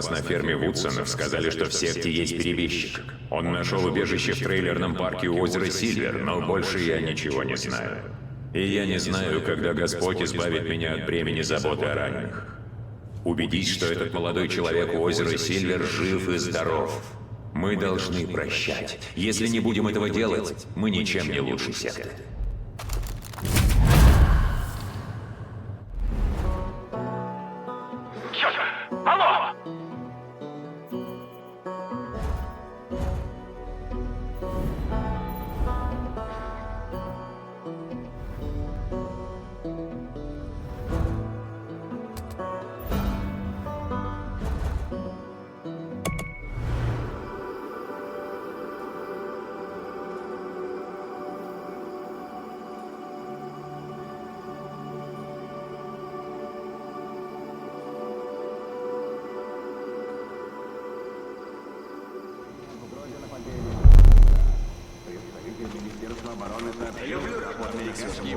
вас на ферме Вудсонов, сказали, что в секте есть перебежчик. Он нашел убежище в трейлерном парке у озера Сильвер, но больше я ничего не знаю. И я не знаю, когда Господь избавит меня от бремени заботы о раненых. Убедись, что этот молодой человек у озера Сильвер жив и здоров. Мы должны прощать. Если не будем этого делать, мы ничем не лучше секты.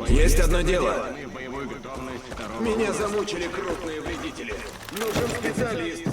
Есть одно дело. Меня замучили крупные вредители. Нужен специалист.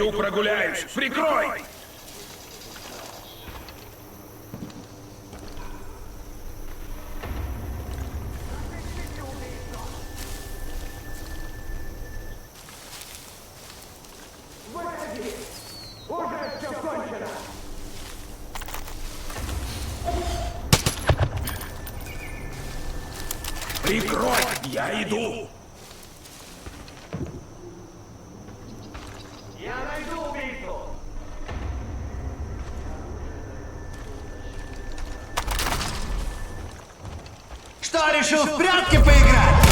Пойду прогуляюсь. Прикрой! Прикрой! Я иду! Я найду убийцу! Что, решил в прятки поиграть?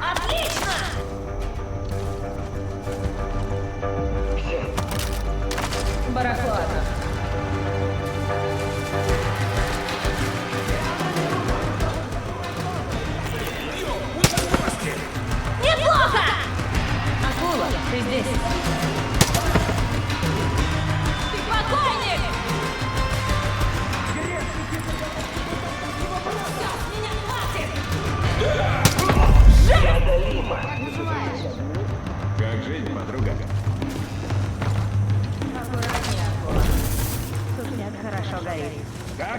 Отлично! Барахло.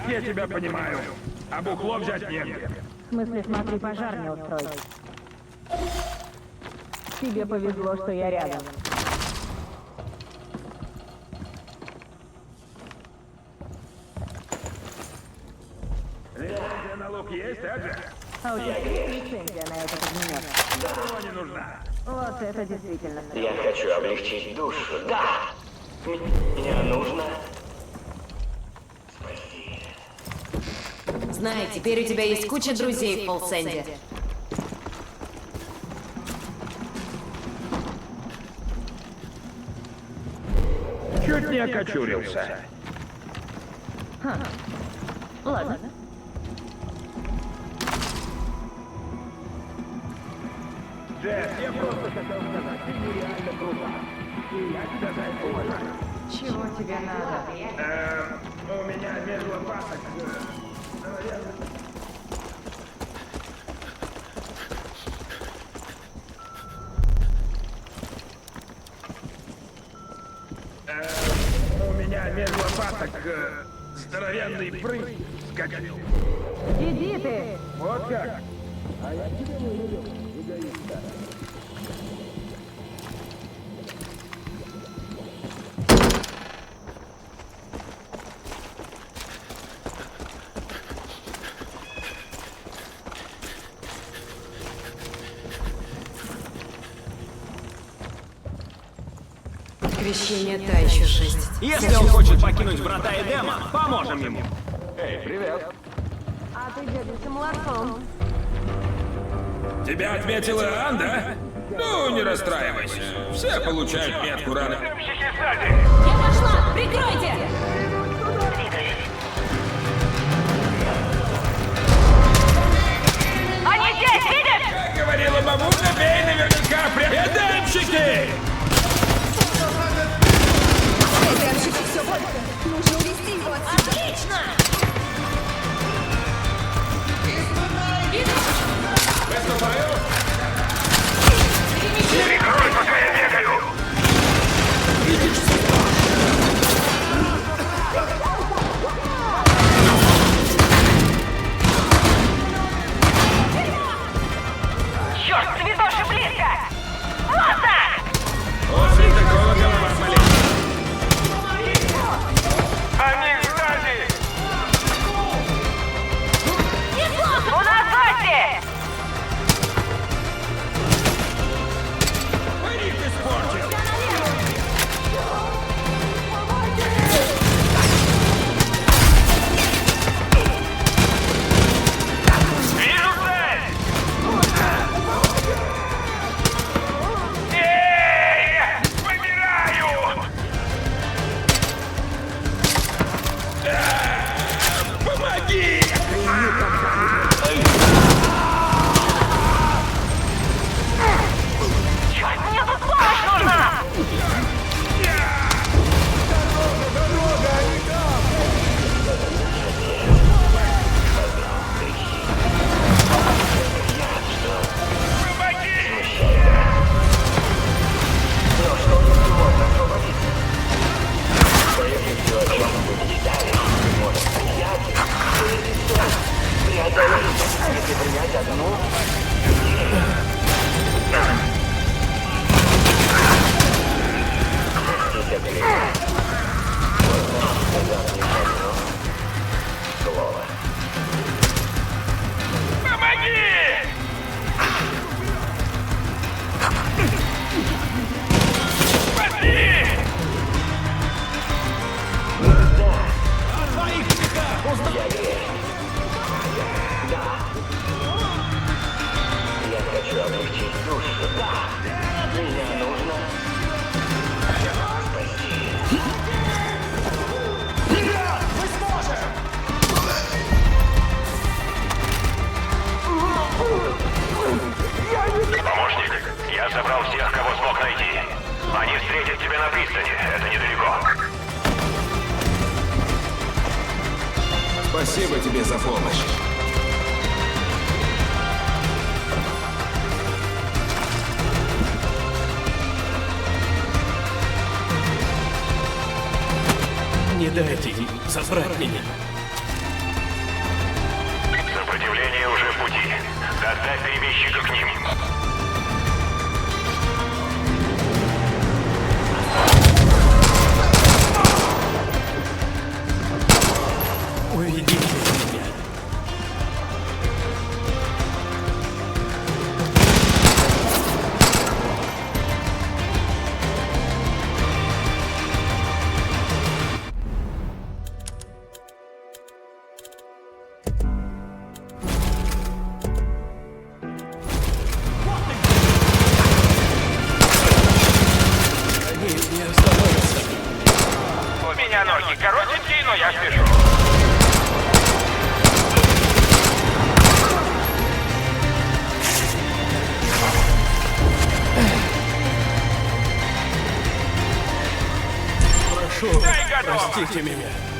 Я тебя понимаю? А бухло взять негде. В смысле, смотри, пожар не устроить. Тебе повезло, что я рядом. Лицензия на лук есть, Эджи? А у тебя есть лицензия на этот огнемет? Ничего не нужна. Вот это действительно Я хочу облегчить душу. Да! Мне нужно... Знай, теперь у тебя есть куча друзей в Полсенде. Чуть не окочурился. Ха. Ладно. Джесс, я просто хотел сказать, ты нереально крута. И я тебя за это уважаю. Чего тебе надо? Эм, у меня между опасок э, У меня между лопаток э, здоровенный прыг скачал. Иди ты! Вот как? Крещение та еще жесть. Если он хочет покинуть врата Эдема, поможем ему. А ты дядя молодцом. Тебя отметила Ан, да? Ну, не расстраивайся. Все получают метку рано. Я пошла! Прикройте! Они здесь, Отлично! Спасибо тебе за помощь. Не дайте им забрать меня. Сопротивление уже в пути. Доставь перебежчика к ним. Прошу, Дай готов! простите меня.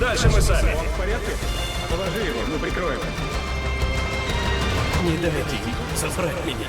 Дальше мы сами. В порядке? Положи его, мы прикроем. Не дайте им забрать меня.